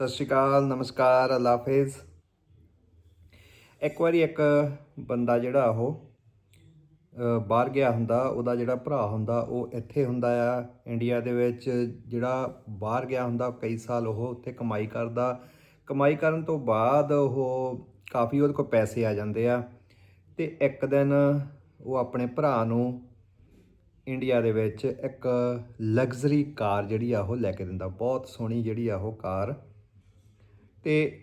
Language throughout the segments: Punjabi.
ਸਤਿ ਸ਼੍ਰੀ ਅਕਾਲ, ਨਮਸਕਾਰ, ਅੱਲਾ ਹਾਫਿਜ਼। ਇੱਕ ਵਾਰੀ ਇੱਕ ਬੰਦਾ ਜਿਹੜਾ ਉਹ ਬਾਹਰ ਗਿਆ ਹੁੰਦਾ, ਉਹਦਾ ਜਿਹੜਾ ਭਰਾ ਹੁੰਦਾ, ਉਹ ਇੱਥੇ ਹੁੰਦਾ ਆ, ਇੰਡੀਆ ਦੇ ਵਿੱਚ। ਜਿਹੜਾ ਬਾਹਰ ਗਿਆ ਹੁੰਦਾ, ਕਈ ਸਾਲ ਉਹ ਉੱਥੇ ਕਮਾਈ ਕਰਦਾ। ਕਮਾਈ ਕਰਨ ਤੋਂ ਬਾਅਦ ਉਹ ਕਾਫੀ ਉਹਦੇ ਕੋਲ ਪੈਸੇ ਆ ਜਾਂਦੇ ਆ। ਤੇ ਇੱਕ ਦਿਨ ਉਹ ਆਪਣੇ ਭਰਾ ਨੂੰ ਇੰਡੀਆ ਦੇ ਵਿੱਚ ਇੱਕ ਲਗਜ਼ਰੀ ਕਾਰ ਜਿਹੜੀ ਆ ਉਹ ਲੈ ਕੇ ਦਿੰਦਾ। ਬਹੁਤ ਸੋਹਣੀ ਜਿਹੜੀ ਆ ਉਹ ਕਾਰ। ਤੇ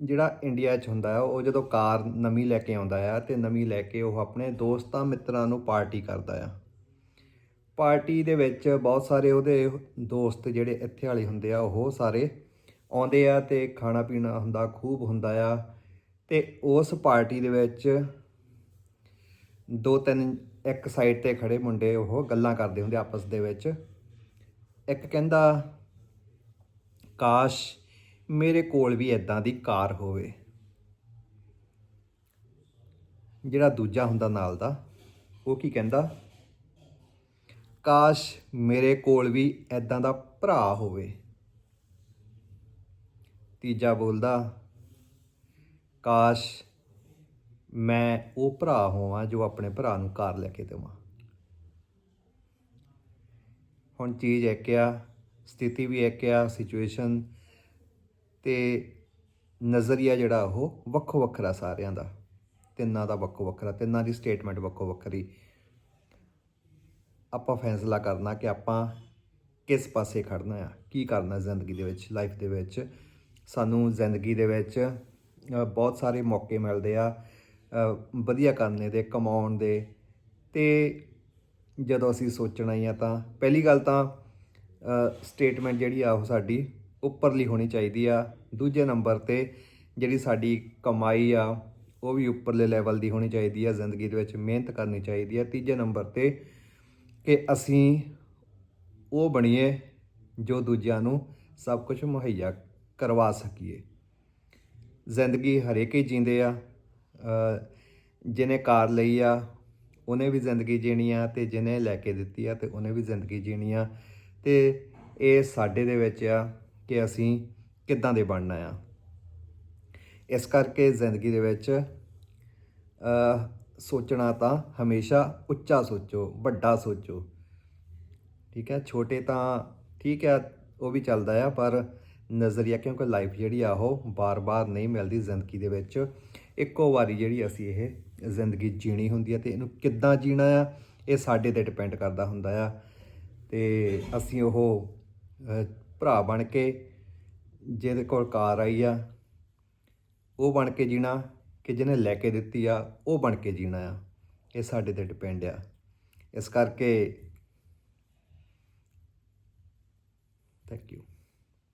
ਜਿਹੜਾ ਇੰਡੀਆ 'ਚ ਹੁੰਦਾ ਆ ਉਹ ਜਦੋਂ ਕਾਰ ਨਵੀਂ ਲੈ ਕੇ ਆਉਂਦਾ ਆ ਤੇ ਨਵੀਂ ਲੈ ਕੇ ਉਹ ਆਪਣੇ ਦੋਸਤਾਂ ਮਿੱਤਰਾਂ ਨੂੰ ਪਾਰਟੀ ਕਰਦਾ ਆ ਪਾਰਟੀ ਦੇ ਵਿੱਚ ਬਹੁਤ ਸਾਰੇ ਉਹਦੇ ਦੋਸਤ ਜਿਹੜੇ ਇੱਥੇ ਵਾਲੇ ਹੁੰਦੇ ਆ, ਉਹ ਸਾਰੇ ਆਉਂਦੇ ਆ ਤੇ ਖਾਣਾ ਪੀਣਾ ਹੁੰਦਾ, ਖੂਬ ਹੁੰਦਾ ਆ ਤੇ ਉਸ ਪਾਰਟੀ ਦੇ ਵਿੱਚ ਦੋ ਤਿੰਨ ਇੱਕ ਸਾਈਡ ਤੇ ਖੜੇ ਮੁੰਡੇ ਉਹ ਗੱਲਾਂ ਕਰਦੇ ਹੁੰਦੇ ਆਪਸ ਦੇ ਵਿੱਚ। ਇੱਕ ਕਹਿੰਦਾ, ਕਾਸ਼ ਮੇਰੇ ਕੋਲ ਵੀ ਇਦਾਂ ਦੀ ਕਾਰ ਹੋਵੇ। ਜਿਹੜਾ ਦੂਜਾ ਹੁੰਦਾ ਨਾਲ ਦਾ, ਉਹ ਕੀ ਕਹਿੰਦਾ? ਕਾਸ਼ ਮੇਰੇ ਕੋਲ ਵੀ ਇਦਾਂ ਦਾ ਭਰਾ ਹੋਵੇ। ਤੀਜਾ ਬੋਲਦਾ, ਕਾਸ਼ ਮੈਂ ਉਹ ਭਰਾ ਹੋਵਾਂ ਜੋ ਆਪਣੇ ਭਰਾ ਨੂੰ ਕਾਰ ਲੈ ਕੇ ਦੇਵਾਂ। ਹੁਣ ਚੀਜ਼ ਇੱਕ ਆ ਸਥਿਤੀ ਵੀ ਇੱਕ ਆ ਸਿਚੁਏਸ਼ਨ ਤੇ ਨਜ਼ਰੀਆ ਜਿਹੜਾ ਉਹ ਵੱਖੋ ਵੱਖਰਾ ਸਾਰਿਆਂ ਦਾ। ਤਿੰਨਾਂ ਦਾ ਵੱਖੋ ਵੱਖਰਾ, ਤਿੰਨਾਂ ਦੀ ਸਟੇਟਮੈਂਟ ਵੱਖੋ ਵੱਖਰੀ। ਆਪਾਂ ਫੈਸਲਾ ਕਰਨਾ ਕਿ ਆਪਾਂ ਕਿਸ ਪਾਸੇ ਖੜਨਾ ਆ, ਕੀ ਕਰਨਾ ਜ਼ਿੰਦਗੀ ਦੇ ਵਿੱਚ ਲਾਈਫ ਦੇ ਵਿੱਚ। ਸਾਨੂੰ ਜ਼ਿੰਦਗੀ ਦੇ ਵਿੱਚ ਬਹੁਤ ਸਾਰੇ ਮੌਕੇ ਮਿਲਦੇ ਆ ਵਧੀਆ ਕਰਨੇ ਦੇ, ਕਮਾਉਣ ਦੇ। ਤੇ ਜਦੋਂ ਅਸੀਂ ਸੋਚਣਾ ਹੀ ਆ ਤਾਂ ਪਹਿਲੀ ਗੱਲ ਤਾਂ ਸਟੇਟਮੈਂਟ ਜਿਹੜੀ ਆ ਉਹ ਸਾਡੀ ਉੱਪਰਲੀ ਹੋਣੀ ਚਾਹੀਦੀ ਆ। ਦੂਜੇ ਨੰਬਰ ਤੇ ਜਿਹੜੀ ਸਾਡੀ ਕਮਾਈ ਆ ਉਹ ਵੀ ਉੱਪਰਲੇ ਲੈਵਲ ਦੀ ਹੋਣੀ ਚਾਹੀਦੀ ਆ। ਜ਼ਿੰਦਗੀ ਦੇ ਵਿੱਚ ਮਿਹਨਤ ਕਰਨੀ ਚਾਹੀਦੀ ਆ। ਤੀਜੇ ਨੰਬਰ ਤੇ ਕਿ ਅਸੀਂ ਉਹ ਬਣੀਏ ਜੋ ਦੂਜਿਆਂ ਨੂੰ ਸਭ ਕੁਝ ਮੁਹੱਈਆ ਕਰਵਾ ਸਕੀਏ। ਜ਼ਿੰਦਗੀ ਹਰੇਕ ਹੀ ਜੀਂਦੇ ਆ। ਅ, ਜਿਹਨੇ ਕਾਰ ਲਈ ਆ ਉਹਨੇ ਵੀ ਜ਼ਿੰਦਗੀ ਜੀਣੀ ਆ ਤੇ ਜਿਹਨੇ ਲੈ ਕੇ ਦਿੱਤੀ ਆ ਤੇ ਉਹਨੇ ਵੀ ਜ਼ਿੰਦਗੀ ਜੀਣੀ ਆ। ਤੇ ਇਹ ਸਾਡੇ ਦੇ ਵਿੱਚ ਆ। ਕਿ ਅਸੀਂ ਕਿੱਦਾਂ ਦੇ ਬਣਨਾ ਆ। ਇਸ ਕਰਕੇ ਜ਼ਿੰਦਗੀ ਦੇ ਵਿੱਚ ਸੋਚਣਾ ਤਾਂ ਹਮੇਸ਼ਾ ਉੱਚਾ ਸੋਚੋ, ਵੱਡਾ ਸੋਚੋ। ਠੀਕ ਹੈ? ਛੋਟੇ ਤਾਂ ਠੀਕ ਹੈ, ਉਹ ਵੀ ਚੱਲਦਾ ਆ, ਪਰ ਨਜ਼ਰੀਆ, ਕਿਉਂਕਿ ਲਾਈਫ ਜਿਹੜੀ ਆ, ਉਹ ਬਾਰ-ਬਾਰ ਨਹੀਂ ਮਿਲਦੀ ਜ਼ਿੰਦਗੀ ਦੇ ਵਿੱਚ। ਇੱਕੋ ਵਾਰੀ ਜਿਹੜੀ ਅਸੀਂ ਇਹ ਜ਼ਿੰਦਗੀ ਜੀਣੀ ਹੁੰਦੀ ਹੈ ਤੇ ਇਹਨੂੰ ਕਿੱਦਾਂ ਜੀਣਾ ਆ, ਇਹ ਸਾਡੇ ਤੇ ਡਿਪੈਂਡ ਕਰਦਾ ਹੁੰਦਾ ਆ। ਤੇ ਅਸੀਂ ਉਹ ਭਰਾ ਬਣ ਕੇ ਜਿਹਦੇ ਕੋਲ ਕਾਰ ਆਈ ਆ, ਉਹ ਬਣ ਕੇ ਜੀਣਾ ਕਿ ਜਿਹਨੇ ਲੈ ਕੇ ਦਿੱਤੀ ਆ, ਉਹ ਬਣ ਕੇ ਜੀਣਾ ਆ। ਇਹ ਸਾਡੇ ਤੇ ਡਿਪੈਂਡ ਆ। ਇਸ ਕਰਕੇ ਥੈਂਕ ਯੂ